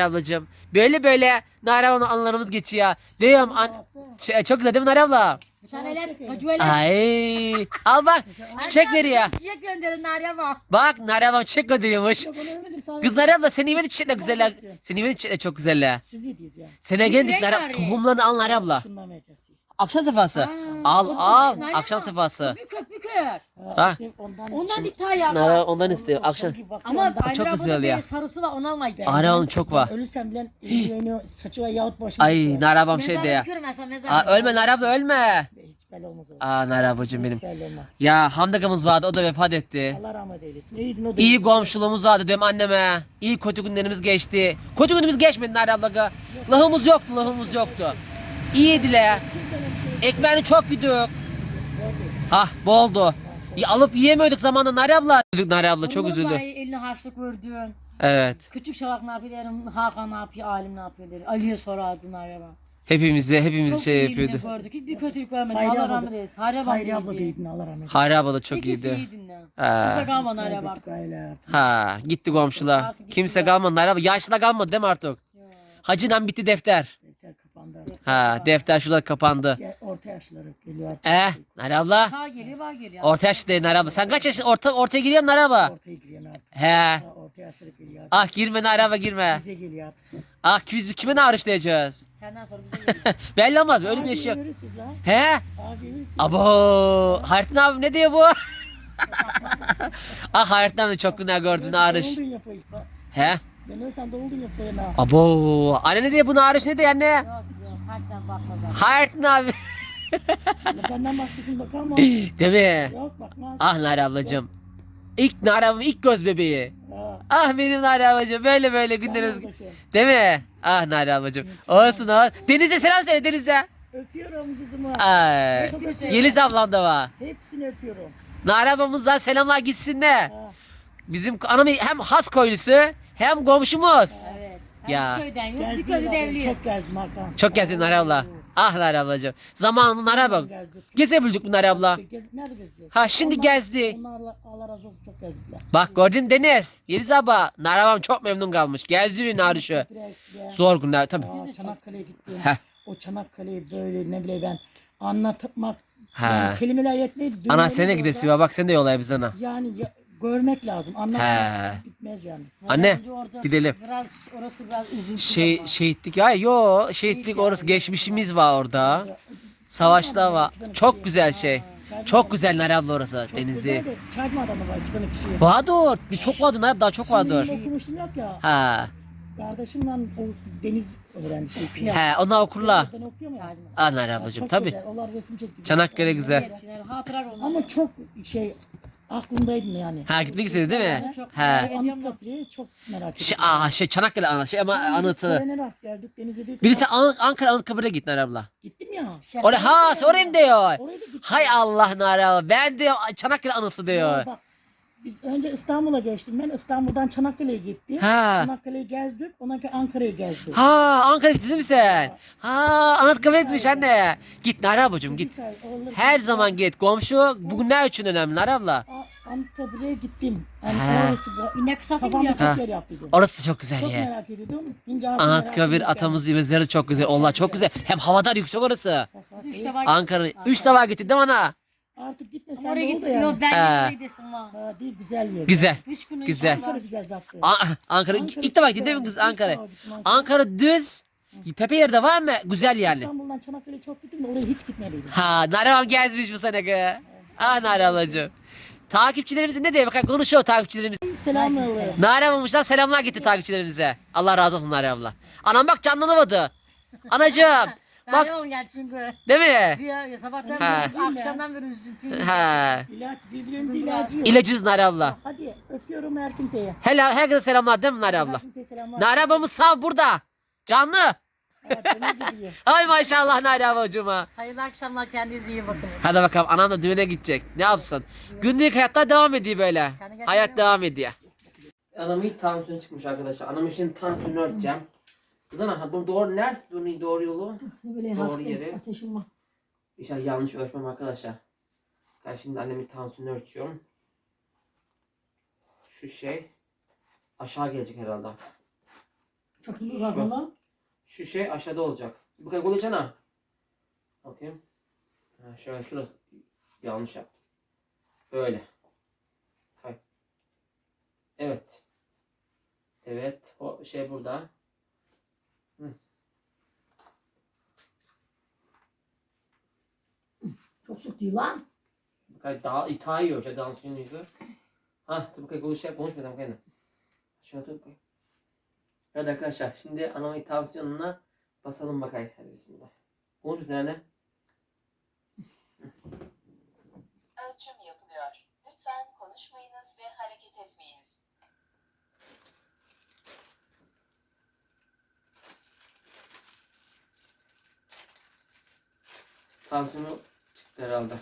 Ablacığım. Böyle böyle Nare abla anılarımız geçiyor. Diyorum an Ç- çok güzel değil mi Nare abla? Şaneler, kocuveler. Ay. Al bak çiçek veriyor. Çiçek gönderin Narya'ya bak. Bak Nare ablam çiçek gönderiyormuş. Yok onu övmedim sana. Kız Nare abla senin yemeğin çiçekler güzeller. Senin yemeğin çiçekler çok güzeller. Siz yediyiz ya. Sene geldik Nare tohumlarını al Nare abla. Şundan vereceğiz. Akşam sefası. Al al güzel. akşam sefası. Bükök bükök. Ha, işte ondan. Ondan dikta ya. Nare ondan istiyor akşam. Ama Ama çok güzel ya. Sarısı var onu almayı be. Ara onun çok var. Ölürsem bilen elini saçı var yahut başıma Ay ablam şey de ya. Mesela mezarlık. Aa, ölme Nare abla ölme. Hiç belli olmaz. Aa ablacığım benim. Hiç belli olmaz. Ya Hamdaka'mız vardı o da vefat etti. Allah rahmet eylesin. İyiydin o da. İyi komşuluğumuz vardı diyorum anneme. İyi kötü günlerimiz geçti. Kötü günümüz geçmedi Nare abla. Lahımız yoktu, lahımız yoktu. İyiydiler. Ekmeğini çok yedik. Hah boldu. Ya, alıp yiyemiyorduk zamanında Nare abla. Nare abla çok Ondan üzüldü. Eline harçlık verdin. Evet. Küçük şalak ne yapıyor derim. Hakan ne yapıyor, Alim ne yapıyor derim. Ali'ye sorardı Narya'ya bak. Hepimize, hepimiz Çok şey iyiliğini yapıyordu. gördük. Hiçbir kötülük görmedik. Hayri Allah abla rahmet da- eylesin. Hayri abla Hayri abla da iyiydi. iyiydin Allah rahmet eylesin. Hayri abla da çok İkisi iyiydi. iyiydin ya. Ha. Kimse kalmadı Narya'ya bak. Kaybettik aile artık. Ha, gitti komşular. Artık gitti Kimse ya. kalmadı Nare abla. Yaşlı kalmadı değil mi artık? Hacıdan bitti defter. Kapandı. Ha, defter şurada kapandı. Gel, Orta yaşları geliyor artık. Eh, abla. Sağ geliyor, var geliyor. Orta yaşlı değil Nare abla. Sen kaç yaş orta ortaya giriyorsun abla? Ortaya giriyor artık. He. Ha, Orta yaşları geliyor artık. Ah girme Nare abla girme. Bize geliyor artık. Ah biz kime narışlayacağız? Senden sonra bize geliyor. Belli olmaz öyle bir şey yok. lan. He? Abi görürsünüz. Abo. Hayrettin abi ne diyor bu? ah Hayrettin abi çok günah gördün narış. Doldun ya fayda. He? Ben ölsem doldun ya fayda. Abo. Anne ne diyor bu narış ne diyor anne? yok yok, kalpten bakmaz. Hayrettin abi. Benden başkasına bakar mı? Değil mi? Yok bakmaz. Ah Nare ablacığım. İlk Nare ilk göz bebeği. Ha. Ah benim Nare ablacığım böyle böyle günleriniz. Değil mi? Ah Nare ablacığım. Olsun olsun. Deniz'e selam söyle Deniz'e. Öpüyorum kızımı. Ay. Çok öpüyorum. Yeliz ablam da var. Hepsini öpüyorum. Nare ablamızdan selamlar gitsin de. Ha. Bizim anam hem has koylusu hem komşumuz. Evet. Ya. Köyden yok, bir ya, devliyiz. Çok gezdim Hakan. Çok gezdim Nare abla. Ah Nare ablacığım. Zamanında Nare abla. Gezdik. Gezebildik mi Nare abla? Gez, nerede geziyor? Ha, şimdi gezdi. Onlar Allah, razı olsun çok gezdiler. Bak gördün Deniz. Yeliz abla. Nare ablam çok memnun kalmış. Gezdiriyor Narış'ı. Direkt. Zor günler tabii. Aa, Çanakkale'ye gittim. Heh. O Çanakkale'yi böyle ne bileyim ben anlatmak Ha. yani kelimeler yetmeydi. Ana dönüyorum sene orada. gidesi var. Bak sen de yollay bize ana. Yani ya- görmek lazım. He. Anlatmak bitmez yani. Anne Önce orada gidelim. Biraz orası biraz üzüntü. Şey ama. şehitlik ya yo şehitlik orası geçmişimiz var orada. Savaşlar var. Çok güzel şey. Çok güzel Nare abla orası Çok denizi. güzel de adamı var iki tane kişi. Vardır. Bir çok vardır Nare abla, daha çok vardır. Şimdi okumuştum yok ya. Ha. Kardeşimle o deniz öğrendi şeysi. He onlar okurlar. Ben okuyorum ya. Ah Nare ablacığım Çok tabii. güzel. Onlar resim çekti. Çanakkale güzel. Hepsiler hatıra onlar. Ama çok şey aklımdaydı yani. Ha gitmek istedi değil mi? Çok He. merak Anıtkabir'i çok merak Şey, ediyorum. aa, şey Çanakkale anı, şey ama anıtı. Törene rast geldik denize dedik. Birisi An- Ankara Anıtkabir'e git Nare abla. Gittim ya. Oraya ha oraya mı diyor? Oraya da gittim. Hay Allah Nare abla. Ben de Çanakkale anıtı diyor. bak, biz önce İstanbul'a geçtim ben. İstanbul'dan Çanakkale'ye gittim. Ha. Çanakkale'yi gezdik. Ondan sonra Ankara'ya gezdik. Ha Ankara gittin değil mi sen? Ha Anıtkabir'e gitmiş anne. Git Nare ablacığım git. Oraları- Her zaman git. Komşu bugün ne için önemli Nare abla? A- Anıtkabir'e gittim. Yani Ha. orası ga- İnek satayım kafamda diyor. çok Ha. yer yaptıydım. Orası çok güzel Çok ya. merak ediyordum. İnce harfi merak ediyordum Anıtkabir atamızın mezarı çok güzel. Allah çok güzel. Hem havadar yüksek orası. Üç defa Ankara. Üç defa gittin değil mi ana? Artık gitmesen Oraya de oldu yani. Yok ben Ha. gitmeyi desin var. Ha, değil güzel yer. Güzel. Üç günü Güzel. Ankara güzel zaten. A- Ankara. Ankara İlk defa gittin değil mi kız Ankara? Ankara. Ankara düz. Tepe yerde var mı? Güzel yani. İstanbul'dan Çanakkale'ye çok gittim de oraya hiç gitmediydim. Ha Nare gezmiş bu sene kız. Ah Nare ablacığım. Takipçilerimize ne diye bakın konuşuyor takipçilerimiz. Selam yollarım. Nare ablamışlar selamlar gitti takipçilerimize. Allah razı olsun Nare abla. Anam bak canlanamadı. Anacığım. Bak Bak. gel çünkü. değil mi? Bir ya, sabahtan Ha. beri akşamdan beri üzüntü. Ha. İlaç birbirimize ilacı yok. İlacız Nare abla. Hadi öpüyorum her kimseye. Hele herkese selamlar değil mi Nare abla? Her kimseye selamlar. Nare ablamız sağ burada. Canlı. Evet, benim gibi. Ay maşallah Nare ablacığıma. Hayırlı akşamlar kendinize iyi bakınız. Hadi bakalım anam da düğüne gidecek. Ne yapsın? Günlük hayatlar devam ediyor böyle. Hayat devam ediyor. Anamın ilk tansiyonu çıkmış arkadaşlar. Anamın şimdi tansiyonu ölçeceğim. Kızım ha bu doğru neresi bunun doğru yolu? Böyle Doğru hastayım, yeri. Ateşim var. İnşallah yanlış ölçmem arkadaşlar. Ben şimdi annemin tansiyonu ölçüyorum. Şu şey aşağı gelecek herhalde. Çok rakamı. Şu şey aşağıda olacak. Bu kadar olacak Bakayım. Ha, şöyle şurası yanlış yaptım. Böyle. Kay. Evet. Evet. O şey burada. Çok sık değil lan. Ha. Evet arkadaşlar şimdi anamayı tansiyonuna basalım bakayım. Hadi bismillah. Konuş musun anne? Ölçüm yapılıyor. Lütfen konuşmayınız ve hareket etmeyiniz. Tansiyonu herhalde.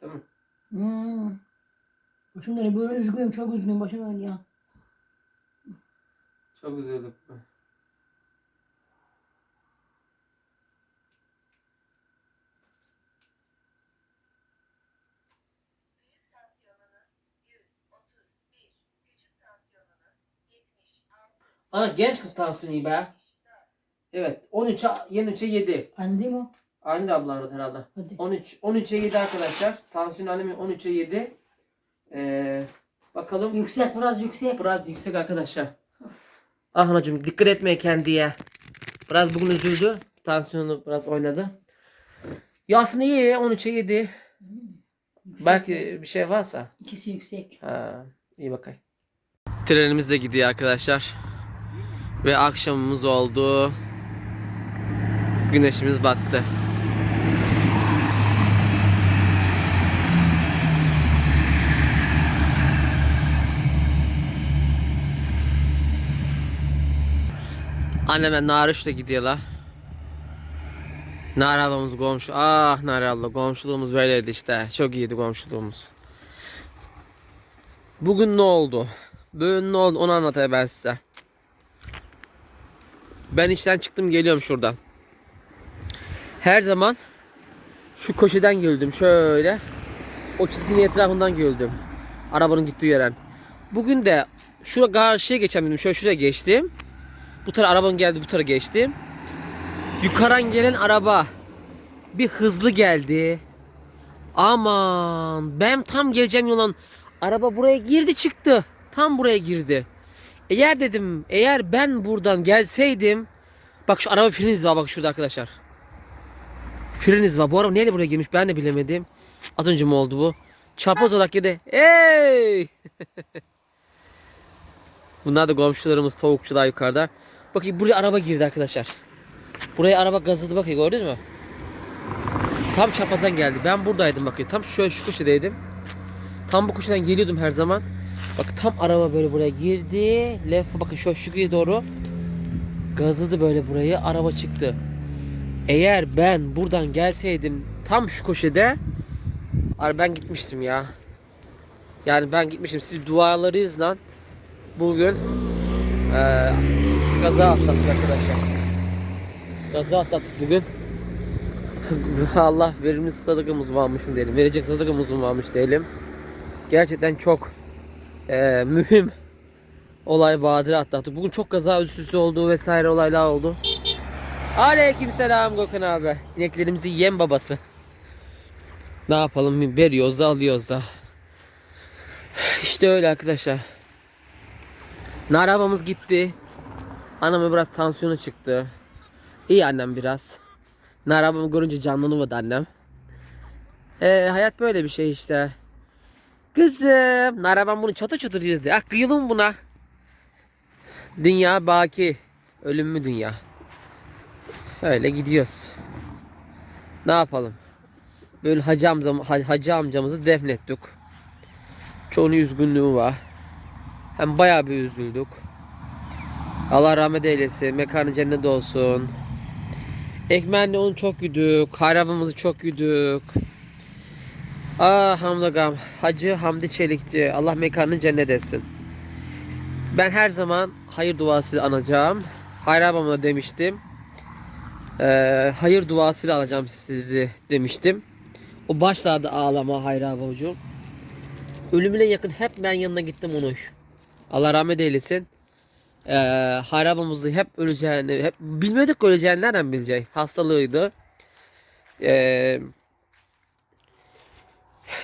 Tamam. Hmm. Başım dönüyor. Böyle üzgünüm. Çok üzgünüm. Başım dönüyor. Çok üzüldük. Ana genç kız tansiyonu be. 74. Evet 13'e yeni 3'e 7. Anne değil mi o? Aynı da ablalar herhalde. Hadi. 13 13'e 7 arkadaşlar. Tansiyon annemin 13'e 7. Ee, bakalım. Yüksek biraz yüksek. Biraz yüksek arkadaşlar. Ah anacığım dikkat etmeye kendiye. Biraz bugün üzüldü. Tansiyonu biraz oynadı. Ya aslında iyi 13'e 7. Yüksek. Belki bir şey varsa. İkisi yüksek. Ha, iyi bakayım. Trenimiz de gidiyor arkadaşlar. Ve akşamımız oldu. Güneşimiz battı. Anneme Narış'la gidiyorlar. Nare ablamız komşu. Ah Nare abla komşuluğumuz böyleydi işte. Çok iyiydi komşuluğumuz. Bugün ne oldu? Bugün ne oldu onu anlatayım ben size. Ben işten çıktım geliyorum şuradan. Her zaman şu köşeden geldim şöyle. O çizginin etrafından geldim. Arabanın gittiği yeren. Bugün de şuraya karşıya geçeceğim dedim. Şöyle şuraya geçtim. Bu tarafa arabanın geldi bu tarafa geçtim. Yukarıdan gelen araba bir hızlı geldi. Aman ben tam geleceğim yoldan araba buraya girdi çıktı. Tam buraya girdi. Eğer dedim eğer ben buradan gelseydim bak şu araba freniz var bak şurada arkadaşlar. Freniz var. Bu araba neyle buraya girmiş ben de bilemedim. Az önce mi oldu bu? Çapraz olarak girdi. Hey! Bunlar da komşularımız tavukçular yukarıda. Bakın buraya araba girdi arkadaşlar. Buraya araba gazladı bakın gördünüz mü? Tam çaprazdan geldi. Ben buradaydım bakın. Tam şöyle şu köşedeydim. Tam bu köşeden geliyordum her zaman. Bak tam araba böyle buraya girdi. Left bakın şu şuraya doğru. Gazladı böyle burayı. Araba çıktı. Eğer ben buradan gelseydim tam şu köşede ben gitmiştim ya. Yani ben gitmiştim. Siz dualarınızla bugün eee kaza atlattık arkadaşlar. Kaza atlattık bugün. Allah verilmiş sadakamız varmış mı diyelim. Verecek sadakamız mı varmış diyelim. Gerçekten çok eee, mühim olay badire atlattık. Bugün çok kaza üst üste oldu vesaire olaylar oldu. Aleyküm selam Gökhan abi. İneklerimizi yem babası. Ne yapalım veriyoruz da alıyoruz da. İşte öyle arkadaşlar. Arabamız gitti. Anamın biraz tansiyonu çıktı. İyi annem biraz. Arabamı görünce canlanıverdi annem. Ee, hayat böyle bir şey işte. Kızım, arabam bunu çatır çatır dizdi. Ah kıyılım buna. Dünya baki. Ölüm mü dünya? Öyle gidiyoruz. Ne yapalım? Böyle hacı, amcam, ha- hacı amcamızı defnettik. Çoğunun üzgünlüğü var. Hem bayağı bir üzüldük. Allah rahmet eylesin. Mekanı cennet olsun. Ekmeğinde onu çok güdük. Harabımızı çok güdük. Ah Hamdagam. Hacı Hamdi Çelikçi. Allah mekanını cennet etsin. Ben her zaman hayır duası anacağım. Hayrabamı da demiştim. Ee, hayır duasıyla alacağım sizi demiştim. O başladı ağlama Hayri abucu. Ölümüne yakın hep ben yanına gittim onu. Allah rahmet eylesin. Ee, harabamızı hep öleceğini, hep bilmiyorduk öleceğini nereden bilecek? Hastalığıydı. Ee,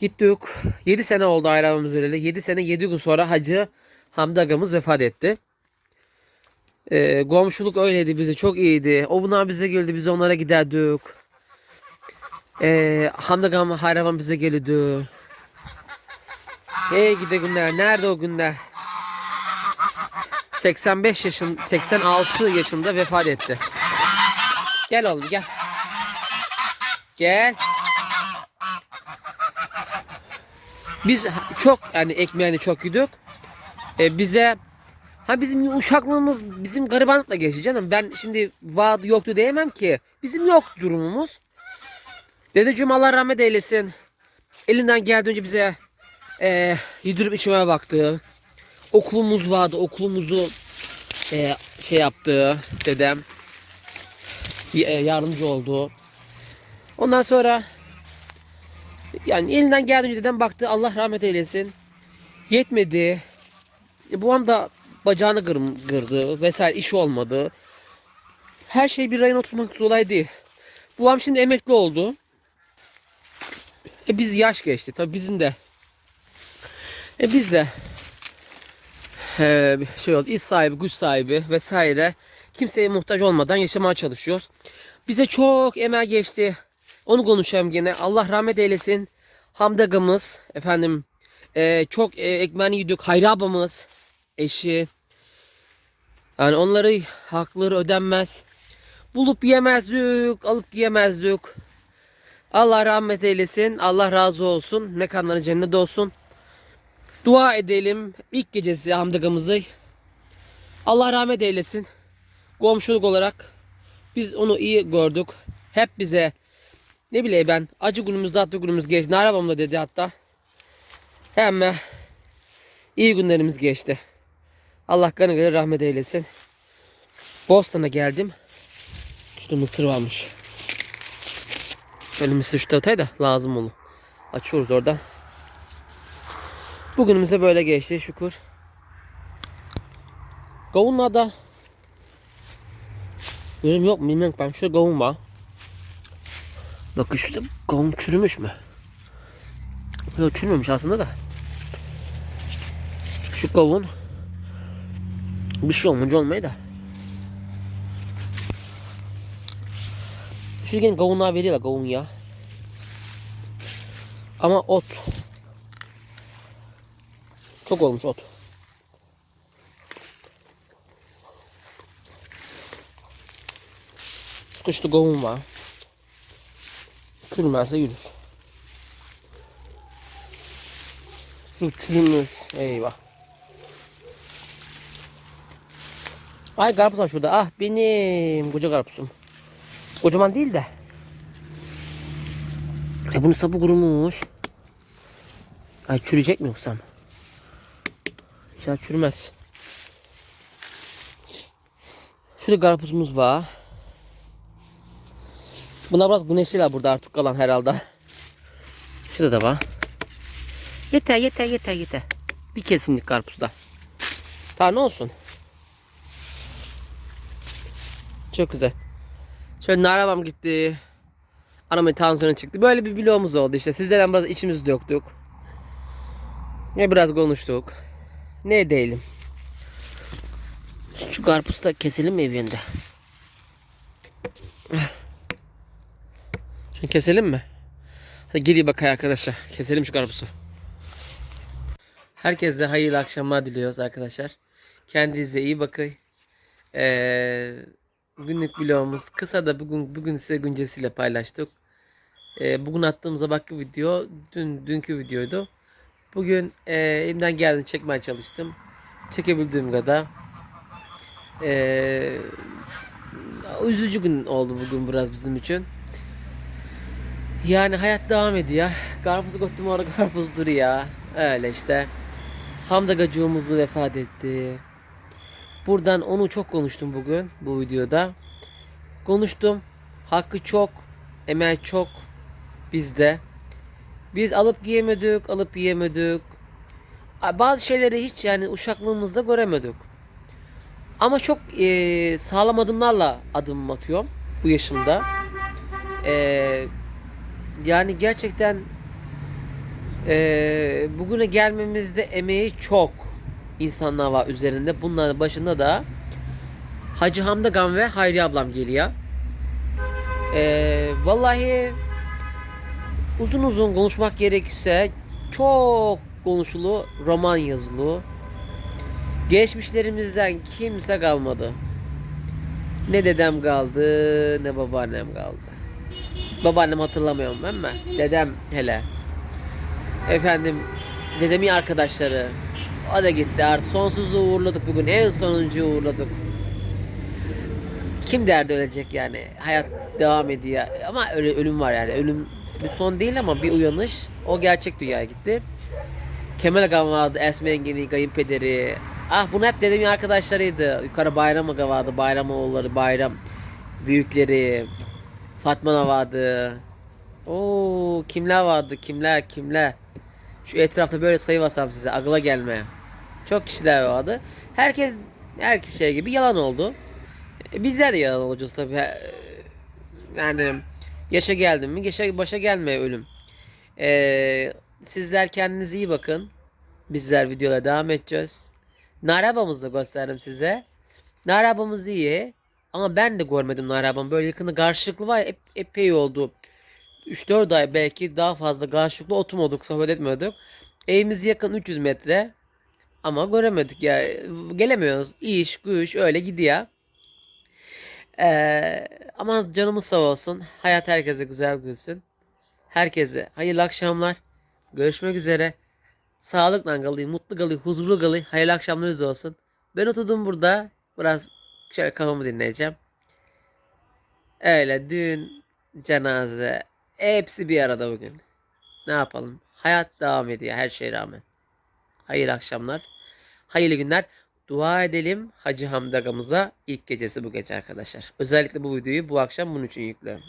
gittik. 7 sene oldu ayrılmamız öyle. 7 sene 7 gün sonra Hacı Hamdi agamız vefat etti. Ee, komşuluk öyleydi bize çok iyiydi. O bunlar bize geldi biz onlara giderdik. Ee, Hamdi agam hayravan bize gelirdi. Hey gide günler. Nerede o günler? 85 yaşın 86 yaşında vefat etti. Gel oğlum gel. Gel. Biz çok yani ekmeğini çok yedik. Ee, bize ha bizim uşaklığımız bizim garibanlıkla geçti canım. Ben şimdi vaat yoktu diyemem ki. Bizim yok durumumuz. Dedeciğim Allah rahmet eylesin. Elinden geldiğince bize e, yedirip içmeye baktı. Okulumuz vardı. Okulumuzu e, şey yaptı dedem. E, yardımcı oldu. Ondan sonra yani elinden geldiğince dedem baktı. Allah rahmet eylesin. Yetmedi. E, bu anda bacağını kır- kırdı vesaire iş olmadı. Her şey bir ayın oturmak kolay değil. Babam şimdi emekli oldu. E biz yaş geçti. Tabii bizim de. E biz de e, şey oldu, iş sahibi, güç sahibi vesaire kimseye muhtaç olmadan yaşamaya çalışıyoruz. Bize çok emek geçti. Onu konuşayım gene. Allah rahmet eylesin. Hamdagımız efendim e, çok e, ekmeğini yedik. Hayri abamız eşi. Yani onları hakları ödenmez. Bulup yemezdik, alıp yemezdik. Allah rahmet eylesin. Allah razı olsun. Mekanları cennet olsun. Dua edelim. İlk gecesi hamdagamızı. Allah rahmet eylesin. Komşuluk olarak biz onu iyi gördük. Hep bize ne bileyim ben acı günümüz tatlı günümüz geçti. Ne arabamda dedi hatta. Hemen iyi günlerimiz geçti. Allah kanı gelir rahmet eylesin. Bostan'a geldim. Şurada mısır varmış. Şöyle mısır şu da lazım olur. Açıyoruz oradan. Bugünümüze böyle geçti şükür. Kavunlar da Benim yok mu bilmiyorum ben şu kavun var. Bak işte kavun çürümüş mü? Yok çürümemiş aslında da. Şu kavun bir şey olmayınca olmayı da. Şu yine kavunlar veriyorlar kavun ya. Ama ot. Çok olmuş ot. Şu kışta kavun var. Çürümezse yürüz. Şu çürümüş. Eyvah. Ay karpuz var şurada. Ah benim koca karpuzum. Kocaman değil de. E bunun sapı kurumuş. Ay çürüyecek mi yoksa? İnşallah çürümez. Şurada karpuzumuz var. Buna biraz güneşliler burada artık kalan herhalde. Şurada da var. Yeter yeter yeter yeter. Bir kesinlik karpuzda. Daha ne olsun? Çok güzel. Şöyle narabam gitti. Anamın tansiyonu çıktı. Böyle bir vlogumuz oldu işte. Sizlerden biraz içimizi döktük. Ne biraz konuştuk. Ne değilim. Şu karpuz da keselim mi evinde? Keselim mi? Hadi geliyor bakay arkadaşlar. Keselim şu karpuzu. Herkese hayırlı akşamlar diliyoruz arkadaşlar. Kendinize iyi bakın. Ee, günlük vlogumuz kısa da bugün bugün size güncesiyle paylaştık. Ee, bugün attığım sabahki video dün dünkü videoydu. Bugün e, elimden geldiğini çekmeye çalıştım. Çekebildiğim kadar. Ee, üzücü gün oldu bugün biraz bizim için. Yani hayat devam ediyor. Karpuz kottum orada karpuz duruyor. Öyle işte. Hamda gacığımızı vefat etti. Buradan onu çok konuştum bugün bu videoda. Konuştum. Hakkı çok, emeği çok bizde. Biz alıp giyemedik, alıp yiyemedik. bazı şeyleri hiç yani uşaklığımızda göremedik. Ama çok e, sağlam adımlarla adım atıyorum bu yaşımda. E, yani gerçekten e, bugüne gelmemizde emeği çok insanlar var üzerinde. Bunların başında da Hacı Hamdagan ve Hayri ablam geliyor. E, vallahi uzun uzun konuşmak gerekirse çok konuşulu roman yazılı. Geçmişlerimizden kimse kalmadı. Ne dedem kaldı ne babaannem kaldı. Babaannem hatırlamıyorum ben mi? Dedem hele. Efendim dedemin arkadaşları. O da gitti. Artık sonsuzu uğurladık bugün. En sonuncuyu uğurladık. Kim derdi ölecek yani? Hayat devam ediyor. Ama öyle ölüm var yani. Ölüm bir son değil ama bir uyanış. O gerçek dünyaya gitti. Kemal Agam vardı, Esme Engin'i, kayınpederi. Ah bunu hep dedemin arkadaşlarıydı. Yukarı Bayram Aga vardı, Bayram oğulları, Bayram büyükleri. Fatma vardı. Oo kimler vardı, kimler, kimler. Şu etrafta böyle sayıvasam size, akla gelmeye. Çok kişiler vardı. Herkes, her şey gibi yalan oldu. E, bizler de yalan olacağız tabii. E, Yani yaşa geldim mi, yaşa başa gelmeye ölüm. Ee, sizler kendinize iyi bakın. Bizler videoya devam edeceğiz. Narabamızı da gösterdim size. Narabamız iyi. Ama ben de görmedim narabamı. Böyle yakında karşılıklı var ya, ep- epey oldu. 3-4 ay belki daha fazla karşılıklı oturmadık, sohbet etmiyorduk. Evimiz yakın 300 metre. Ama göremedik ya. Gelemiyoruz. İş, güç öyle gidiyor. Ee, ama canımız sağ olsun. Hayat herkese güzel gülsün. Herkese hayırlı akşamlar. Görüşmek üzere. Sağlıkla kalayım, mutlu kalayım, huzurlu kalayım. Hayırlı akşamlarınız olsun. Ben oturdum burada. Biraz şöyle kafamı dinleyeceğim. Öyle düğün, cenaze hepsi bir arada bugün. Ne yapalım? Hayat devam ediyor her şeye rağmen. Hayırlı akşamlar. Hayırlı günler. Dua edelim Hacı Hamdi Agamıza ilk gecesi bu gece arkadaşlar. Özellikle bu videoyu bu akşam bunun için yüklüyorum.